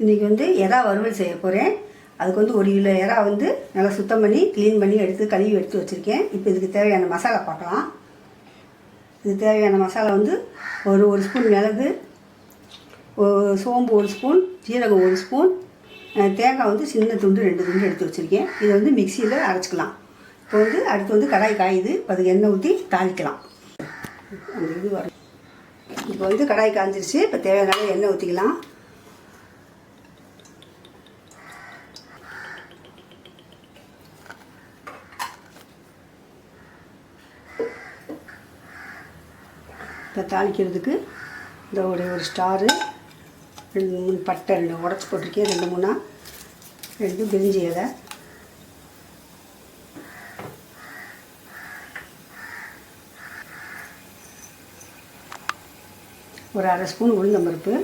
இன்றைக்கி வந்து எறா வறுவல் செய்ய போகிறேன் அதுக்கு வந்து ஒரு கிலோ எறா வந்து நல்லா சுத்தம் பண்ணி க்ளீன் பண்ணி எடுத்து கழுவி எடுத்து வச்சுருக்கேன். இப்போ இதுக்கு தேவையான மசாலா பார்க்கலாம். இதுக்கு தேவையான மசாலா வந்து ஒரு ஒரு ஸ்பூன் மிளகு சோம்பு ஒரு ஸ்பூன் ஜீரகம் ஒரு ஸ்பூன் தேங்காய் வந்து சின்ன துண்டு ரெண்டு துண்டு எடுத்து வச்சுருக்கேன். இதை வந்து மிக்சியில் அரைச்சிக்கலாம். இப்போ வந்து அடுத்து வந்து கடாய் காயுது இப்போ அதுக்கு எண்ணெய் ஊற்றி தாளிக்கலாம். அந்த இது வரும் இப்போ வந்து கடாய் காய்ஞ்சிருச்சு இப்போ தேவையான எண்ணெய் ஊற்றிக்கலாம் தாளிக்கிறதுக்கு இந்த ஒரு ஒரு ஸ்டாரு ரெண்டு மூணு பட்டை ரெண்டு உடச்சி போட்டிருக்கேன் ரெண்டு மூணாக ரெண்டு பிரிஞ்சி இலை. ஒரு அரை ஸ்பூன் உளுந்தம்பருப்பு.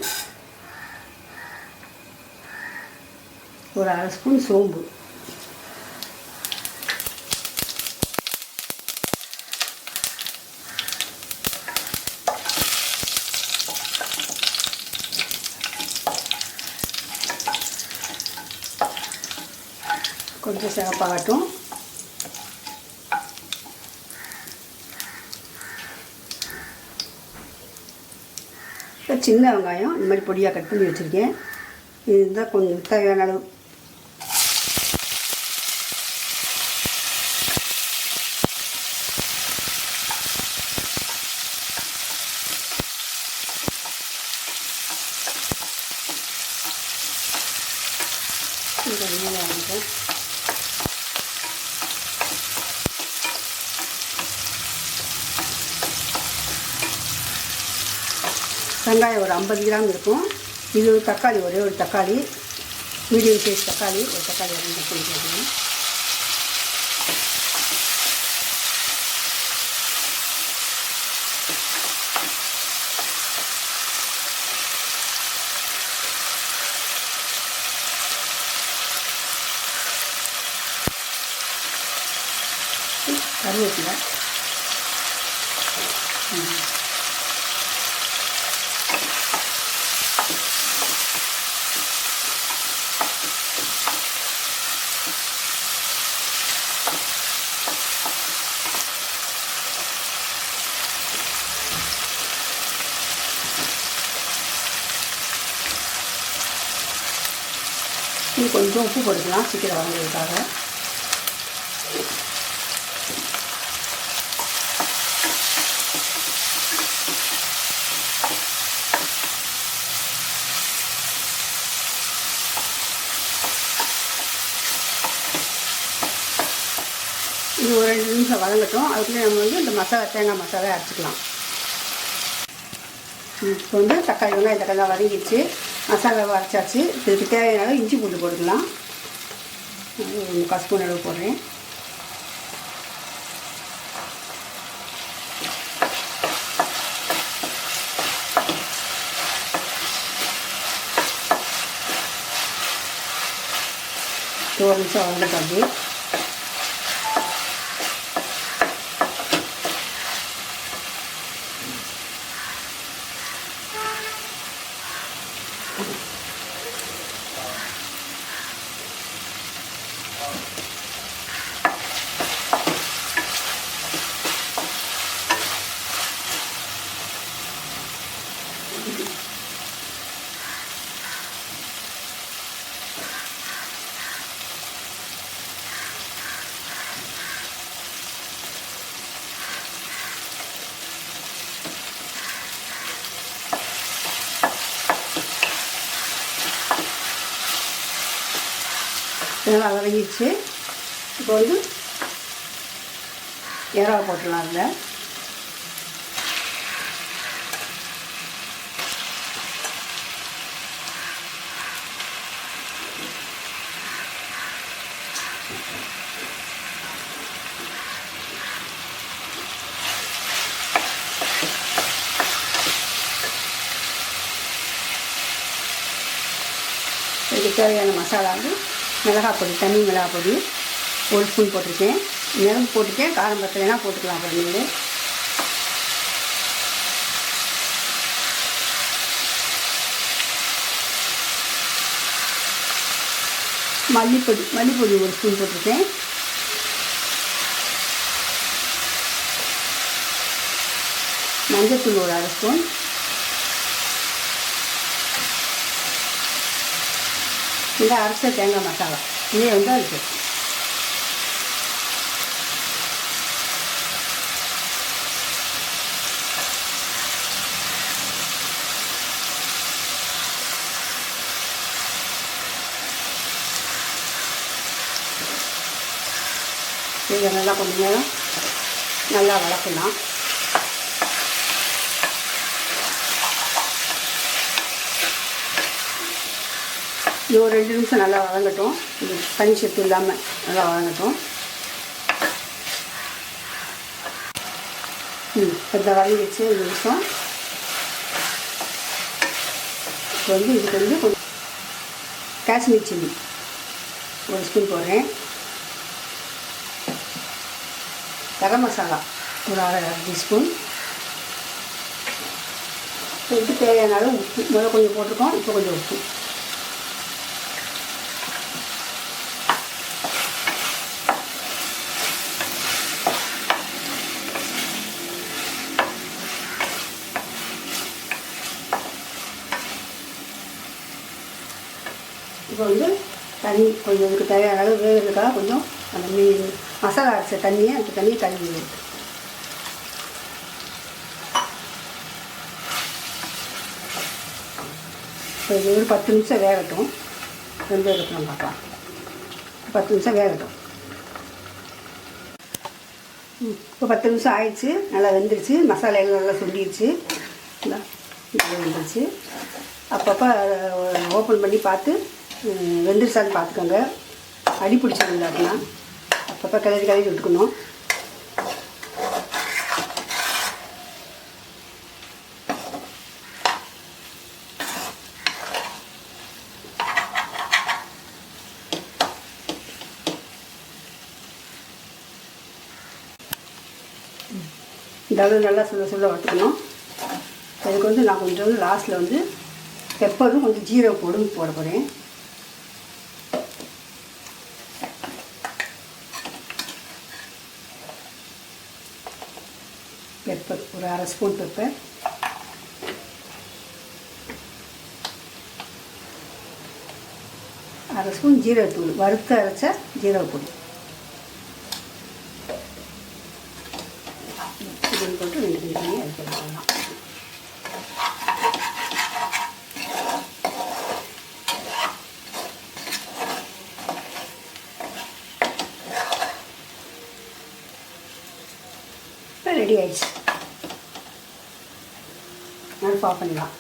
ஒரு அரை ஸ்பூன் சோம்பு. கொஞ்சம் சிவப்பாகட்டும் இப்போ சின்ன வெங்காயம் இந்த மாதிரி பொடியாக கட் பண்ணி வச்சுருக்கேன். இதுதான் கொஞ்சம் தேவையான அளவு வெங்காயம் ஒரு ஐம்பது கிராம் இருக்கும். இது ஒரு தக்காளி ஒரே ஒரு தக்காளி. மீடியம் சைஸ் தக்காளி ஒரு தக்காளி ரெண்டு பண்ணிக்கலாம் கருவேப்பிலை. இன்னும் கொஞ்சம் உப்பு போட்டுக்கலாம் சீக்கிரம் வாங்குறதுக்காக இது ஒரு ரெண்டு நிமிஷம் வதங்கட்டும். அதுக்குள்ளே நம்ம வந்து இந்த மசாலா தேங்காய் மசாலா அரைச்சிக்கலாம். இப்போ வந்து தக்காளி வெங்காயம் தக்காளி வதங்கிடுச்சு. மசாலாவை அரைச்சாச்சு. இதுக்கு தேவையான இஞ்சி பூண்டு போட்டுக்கலாம். முக்கால் ஸ்பூன் அளவு போடுறேன். ஒரு நிமிஷம் வதங்கட்டும் அப்படியே இதெல்லாம் வதங்கிடுச்சு இப்போ வந்து ஏறாவை போட்டுடலாம் அதில். இதுக்கு தேவையான மசாலா வந்து மிளகாய் பொடி தனி மிளகாய் பொடி ஒரு ஸ்பூன் போட்டிருக்கேன். மிளகு போட்டுக்கேன் காரம் பத்தலைனா போட்டுக்கலாம் அப்புறமேலு மல்லிப்பொடி மல்லிப்பொடி ஒரு ஸ்பூன் போட்டிருக்கேன். மஞ்சத்தூள் ஒரு அரை ஸ்பூன். இந்த அரைச்ச தேங்காய் மசாலா. இதே வந்து அதுக்கு இதை நல்லா கொஞ்சம் நேரம் நல்லா வளர்க்கலாம் இது ஒரு ரெண்டு நிமிஷம் நல்லா வதங்கட்டும். இது தனி சத்து இல்லாமல் நல்லா வதங்கட்டும். ம் இப்போ வதங்கிடுச்சு ஒரு நிமிஷம். இப்போ வந்து இதுக்கு வந்து கொஞ்சம் காஷ்மீர் சில்லி ஒரு ஸ்பூன் போடுறேன். கரம் மசாலா ஒரு அரை அரை டீஸ்பூன். இப்போ தேவையான அளவு உப்பு? முதல்ல கொஞ்சம் போட்டிருக்கோம் இப்போ கொஞ்சம் உப்பு. இப்போ வந்து தண்ணி கொஞ்சம் இதுக்கு தேவையான அளவு வேகிறதுக்காக கொஞ்சம் அந்த மீன் மசாலா அரைச்ச தண்ணியை அந்த தண்ணியை கழுவி எடுத்து இப்போ இது ஒரு பத்து நிமிஷம் வேகட்டும். ரெண்டு எடுக்கணும் பார்க்கலாம். பத்து நிமிஷம் வேகட்டும். இப்போ பத்து நிமிஷம் ஆயிடுச்சு. நல்லா வெந்துருச்சு. மசாலா எல்லாம் நல்லா சுண்டிடுச்சு நல்லா வெந்துருச்சு. அப்பப்போ ஓப்பன் பண்ணி பார்த்து வெந்துருச்சான்னு பார்த்துக்கோங்க. அடி பிடிச்சிருந்தா அப்படின்னா அப்பப்போ கிளறி கிளறி விட்டுக்கணும். இந்த அளவு நல்லா சுட சுள்ள வறுத்துக்கணும். அதுக்கு வந்து நான் கொஞ்சம் லாஸ்ட்டில் வந்து பெப்பரும் கொஞ்சம் ஜீரக போடும் போட போகிறேன் பெப்பர் ஒரு அரை ஸ்பூன் பெப்பர் அரை ஸ்பூன் ஜீரகத்தூள் வறுத்து அரைச்ச ஜீரகப்பொடி. இது போட்டு ரெண்டு பண்ணி அரைக்கலாம் இப்போ ரெடி ஆயிடுச்சு. அடுப்பு ஆஃப் பண்ணிடலாம்